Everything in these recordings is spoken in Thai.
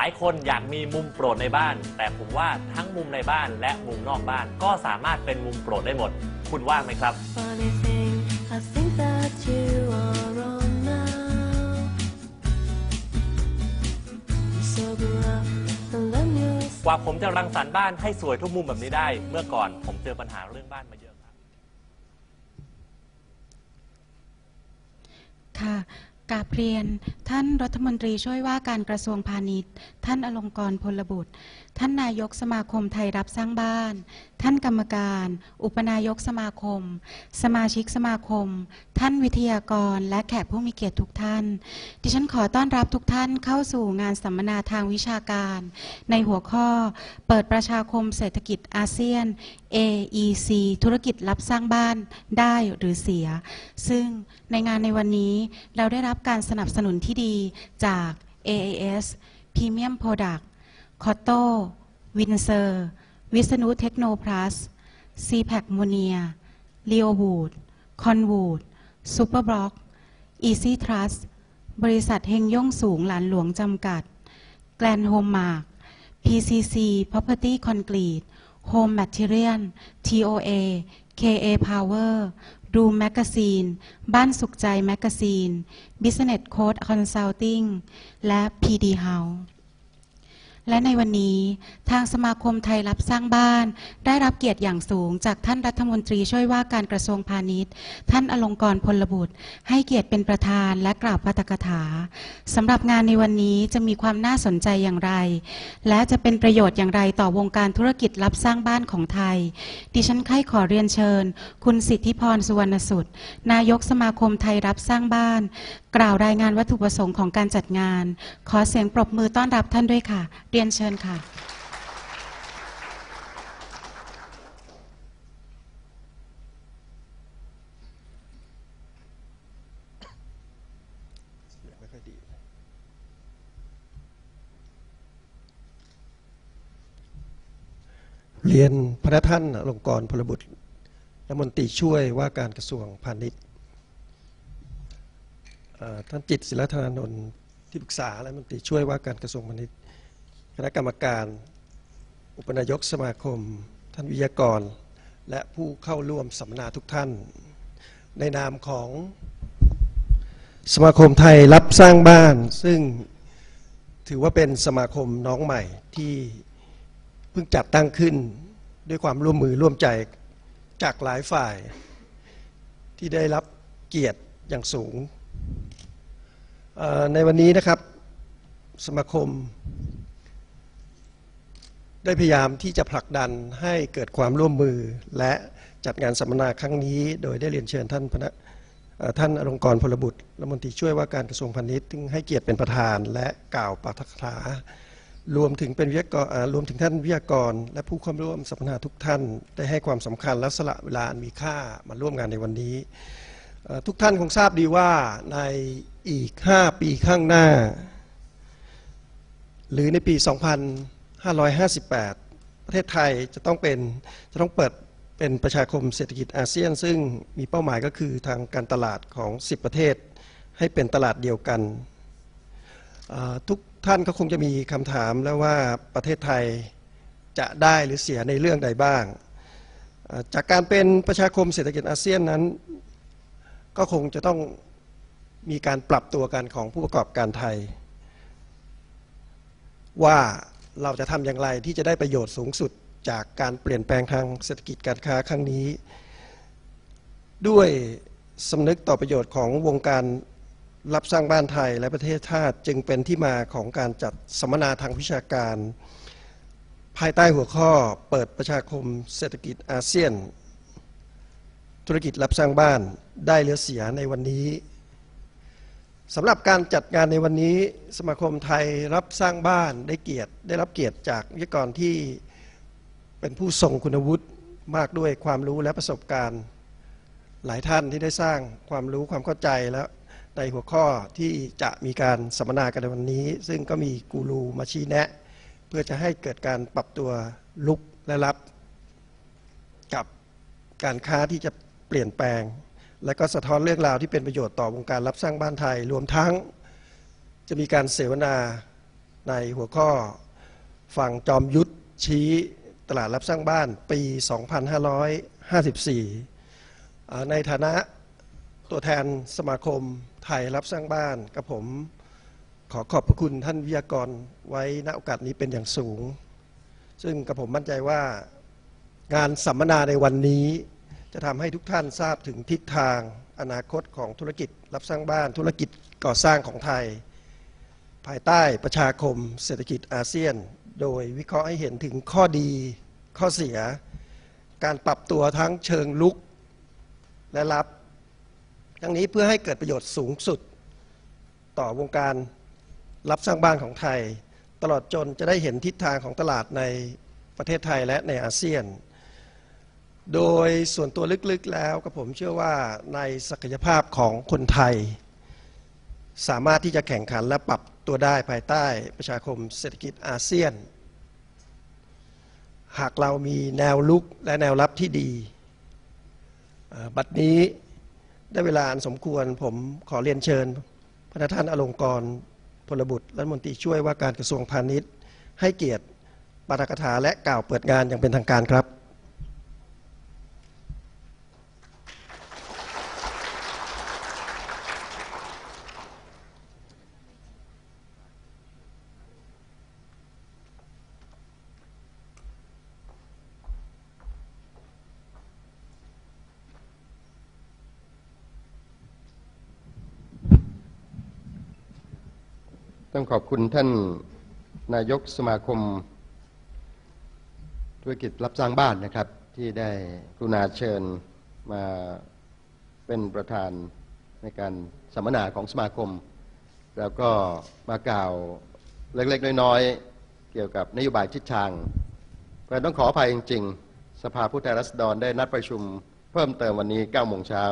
หลายคนอยากมีมุมโปรดในบ้าน แต่ผมว่าทั้งมุมในบ้านและมุมนอกบ้านก็สามารถเป็นมุมโปรดได้หมด คุณว่างไหมครับ Funny thing, I think that you are wrong now. You sober up and then you'll กว่าผมจะรังสรรค์บ้านให้สวยทุกมุมแบบนี้ได้ เมื่อก่อนผมเจอปัญหาเรื่องบ้านมาเยอะครับ ค่ะ กาบเรียน ท่านรัฐมนตรีช่วยว่าการกระทรวงพาณิชย์ ท่านอลงกรณ์พลบุตร ท่านนายกสมาคมไทยรับสร้างบ้าน ท่านกรรมการ อุปนายกสมาคม สมาชิกสมาคม ท่านวิทยากร และแขกผู้มีเกียรติทุกท่าน ดิฉันขอต้อนรับทุกท่านเข้าสู่งานสัมมนาทางวิชาการ ในหัวข้อ เปิดประชาคมเศรษฐกิจอาเซียน AEC ธุรกิจรับสร้างบ้านได้หรือเสีย ซึ่งในงานในวันนี้เราได้รับการสนับสนุนที่ดีจาก AAS Premium Product คอโต้ วินเซอร์ วิษณุเทคโนพลัส ซีแพคโมเนียเลียววูด คอนวูด ซูเปอร์บล็อก อีซีทรัส บริษัทเฮงย่งสูงหลานหลวงจำกัด แกลนโฮมมาร์ก PCC Property Concrete Home Material TOA KA Power Room Magazine บ้านสุขใจ Magazine Business Code Consulting และ PD House และในวันนี้ทางสมาคมไทยรับสร้างบ้าน ได้รับเกียรติอย่างสูง จากท่านรัฐมนตรีช่วยว่าการกระทรวงพาณิชย์ ท่านอลงกรณ์พลบุตร ให้เกียรติเป็นประธานและกล่าวปาฐกถาสำหรับงานในวันนี้จะมีความน่าสนใจอย่างไร และจะเป็นประโยชน์อย่างไรต่อวงการธุรกิจรับสร้างบ้านของไทย ดิฉันใคร่ขอเรียนเชิญ คุณสิทธิพรสุวรรณสุดนายกสมาคมไทยรับสร้างบ้าน กล่าวรายงานวัตถุประสงค์ของการจัดงาน ขอเสียงปรบมือต้อนรับท่านด้วยค่ะรียนเชิญค่ะ เรียนพระท่านอลงกรพลบุตรรัฐมนตรีช่วยว่าการกระทรวงพาณิชย์ท่านจิตศิลธนานนท์ที่ปรึกษาและรัฐมนตรีช่วยว่าการกระทรวงพาณิชย์ คณะกรรมการ อุปนายกสมาคม ท่านวิทยากร และผู้เข้าร่วมสัมมนาทุกท่าน ในนามของสมาคมไทยรับสร้างบ้าน ซึ่งถือว่าเป็นสมาคมน้องใหม่ที่เพิ่งจัดตั้งขึ้นด้วยความร่วมมือร่วมใจจากหลายฝ่าย ที่ได้รับเกียรติอย่างสูง ในวันนี้นะครับสมาคม ได้พยายามที่จะผลักดันให้เกิดความร่วมมือ และจัดงานสัมมนาครั้งนี้ โดยได้เรียนเชิญท่านพนักเอ่อท่านอลงกรพลบุตรรัฐมนตรีช่วยว่าการกระทรวงพาณิชย์ซึ่งให้เกียรติเป็นประธานและกล่าวปาฐกถารวมถึงเป็นวิทยากรรวมถึงท่านวิทยากร และผู้เข้าร่วมสัมมนาทุกท่าน ได้ให้ความสำคัญและสละเวลาอันมีค่ามาร่วมงานในวันนี้ ทุกท่านคงทราบดีว่าในอีก 5 ปีข้างหน้า หรือในปี 2558 ประเทศไทยจะต้องเป็นจะต้องเปิดเป็นประชาคมเศรษฐกิจอาเซียน ซึ่งมีเป้าหมายก็คือทางการตลาดของ 10 ประเทศ ให้เป็นตลาดเดียวกัน ทุกท่านก็คงจะมีคำถามแล้วว่าประเทศไทยจะได้หรือเสียในเรื่องใดบ้าง จากการเป็นประชาคมเศรษฐกิจอาเซียนนั้น ก็คงจะต้องมีการปรับตัวกันของผู้ประกอบการไทย ว่า เราจะทำอย่างไรที่จะได้ประโยชน์สูงสุดจากการเปลี่ยนแปลงทางเศรษฐกิจการค้าครั้งนี้ ด้วยสำนึกต่อประโยชน์ของวงการรับสร้างบ้านไทยและประเทศชาติจึงเป็นที่มาของการจัดสัมมนาทางวิชาการ ภายใต้หัวข้อเปิดประชาคมเศรษฐกิจอาเซียน ธุรกิจรับสร้างบ้านได้เหลือเสียในวันนี้ สำหรับการจัดงานในวันนี้สมาคมไทยรับสร้างบ้านได้เกียรติ ได้รับเกียรติจากวิทยกรที่เป็นผู้ทรงคุณวุฒิมากด้วยความรู้และประสบการณ์ หลายท่านที่ได้สร้างความรู้ความเข้าใจแล้วในหัวข้อที่จะมีการสัมมนากันในวันนี้ ซึ่งก็มีกูรูมาชี้แนะ เพื่อจะให้เกิดการปรับตัวลุกและรับ กับการค้าที่จะเปลี่ยนแปลง และก็สะท้อนเรื่องราวที่เป็นประโยชน์ต่อวงการรับสร้างบ้านไทย รวมทั้งจะมีการเสวนาในหัวข้อฝั่งจอมยุทธชี้ตลาดรับสร้างบ้านปี 2554 ในฐานะตัวแทนสมาคมไทยรับสร้างบ้านกับผมขอขอบพระคุณท่านวิทยากรไว้ณโอกาสนี้เป็นอย่างสูง ซึ่งกับผมมั่นใจว่างานสัมมนาในวันนี้ จะทำให้ทุกท่านทราบถึงทิศทางอนาคตของธุรกิจรับสร้างบ้านธุรกิจก่อสร้างของไทย ภายใต้ประชาคมเศรษฐกิจอาเซียน โดยวิเคราะห์ให้เห็นถึงข้อดีข้อเสีย การปรับตัวทั้งเชิงลุกและรับ ทั้งนี้เพื่อให้เกิดประโยชน์สูงสุด ต่อวงการรับสร้างบ้านของไทย ตลอดจนจะได้เห็นทิศทางของตลาดในประเทศไทยและในอาเซียน โดยส่วนตัวลึกๆแล้วกับผมเชื่อว่าในศักยภาพของคนไทย สามารถที่จะแข่งขันและปรับตัวได้ภายใต้ประชาคมเศรษฐกิจอาเซียน หากเรามีแนวลุกและแนวรับที่ดี บัดนี้ได้เวลาอันสมควรผมขอเรียนเชิญ พระท่านอลงกรพลบุตรรัฐมนตรีช่วยว่าการกระทรวงพาณิชย์ ให้เกียรติปาฐกถาและกล่าวเปิดงานอย่างเป็นทางการครับ ต้องขอบคุณท่านนายกสมาคม ธุรกิจรับสร้างบ้านนะครับ ที่ได้กรุณาเชิญมาเป็นประธานในการสัมมนาของสมาคม แล้วก็มากล่าวเล็กๆ น้อยๆ เกี่ยวกับนโยบายทิศทางเพราต้องขออภัยจริง ๆ สภาผู้แทนราษฎรได้นัดประชุมเพิ่มเติมวันนี้9โมงเช้า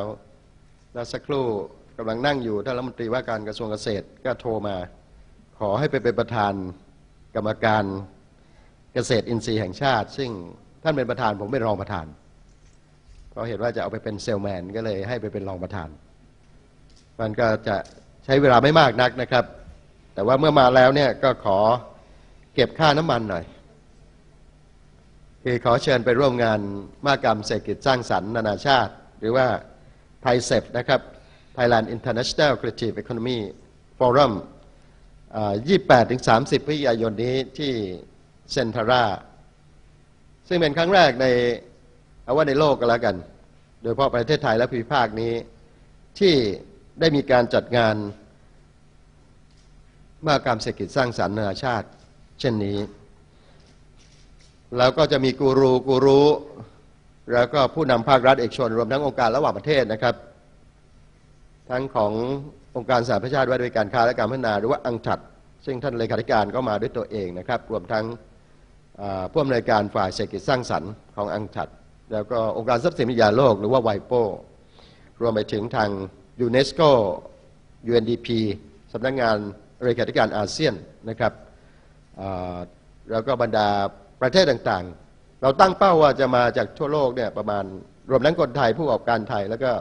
แล้วสักครู่กำลังนั่งอยู่ท่านรัฐมนตรีว่าการกระทรวงเกษตรก็โทรมา ขอให้ไปเป็นประธานกรรมการเกษตรอินทรีย์แห่งชาติ ซึ่งท่านเป็นประธานผมเป็นรองประธาน เพราะเห็นว่าจะเอาไปเป็นเซลแมนก็เลยให้ไปเป็นรองประธาน มันก็จะใช้เวลาไม่มากนักนะครับ แต่ว่าเมื่อมาแล้วเนี่ยก็ขอเก็บค่าน้ำมันหน่อยคือขอเชิญไปร่วมงานมากรรมเศรษฐกิจสร้างสรรค์นานาชาติ หรือว่าไทยเซฟนะครับ Thailand International Creative Economy Forum 28ถึง30พฤศจิกายนนี้ที่เซนทาราซึ่งเป็นครั้งแรกในเอาว่าในโลกก็แล้วกัน โดยเฉพาะประเทศไทยและภูมิภาคนี้ ที่ได้มีการจัดงานมหกรรมเศรษฐกิจสร้างสรรค์นานาชาติ เช่นนี้ แล้วก็จะมีกูรูกูรูแล้วก็ผู้นำภาครัฐเอกชน รวมทั้งองค์การระหว่างประเทศนะครับ ทั้งขององค์การสหประชาชาติว่าด้วยการค้าและการพัฒนาหรือว่าอังถัดซึ่งท่านเลขาธิการก็มาด้วยตัวเองนะครับ รวมทั้งผู้อำนวยการฝ่ายเศรษฐกิจสร้างสรรค์ของอังถัดแล้วก็องค์การทรัพย์สินวิทยาโลกหรือว่าไวโปรวมไปถึงทางยูเนสโก UNDP สำนักงานเลขาธิการอาเซียนนะครับแล้วก็บรรดาประเทศต่างๆ เราตั้งเป้าว่าจะมาจากทั่วโลกเนี่ยประมาณรวมทั้งคนไทยผู้ประกอบการไทยแล้วก็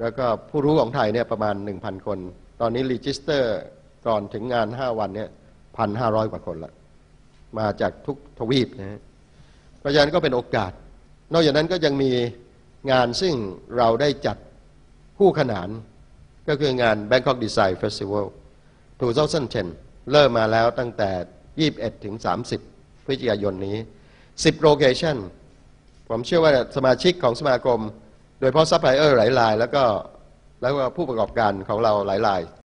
แล้วก็ผู้รู้ของไทยเนี่ยประมาณ 1,000 คน ตอนนี้รีจิสเตอร์ก่อนถึงงาน 5 วันเนี่ยพันห้าร้อยกว่าคนละมาจากทุกทวีปนะฮะเพราะฉะนั้นก็เป็นโอกาส นอกจากนั้นก็ยังมีงานซึ่งเราได้จัดคู่ขนาน ก็คืองาน Bangkok Design Festival 2010 เริ่มมาแล้วตั้งแต่ 21 ถึง 30 พฤศจิกายนนี้ 10 โลเคชั่น ผมเชื่อว่าสมาชิกของสมาคม โดยเฉพาะซัพพลายเออร์หลายรายแล้วก็แล้วก็ผู้ประกอบการของเราหลายราย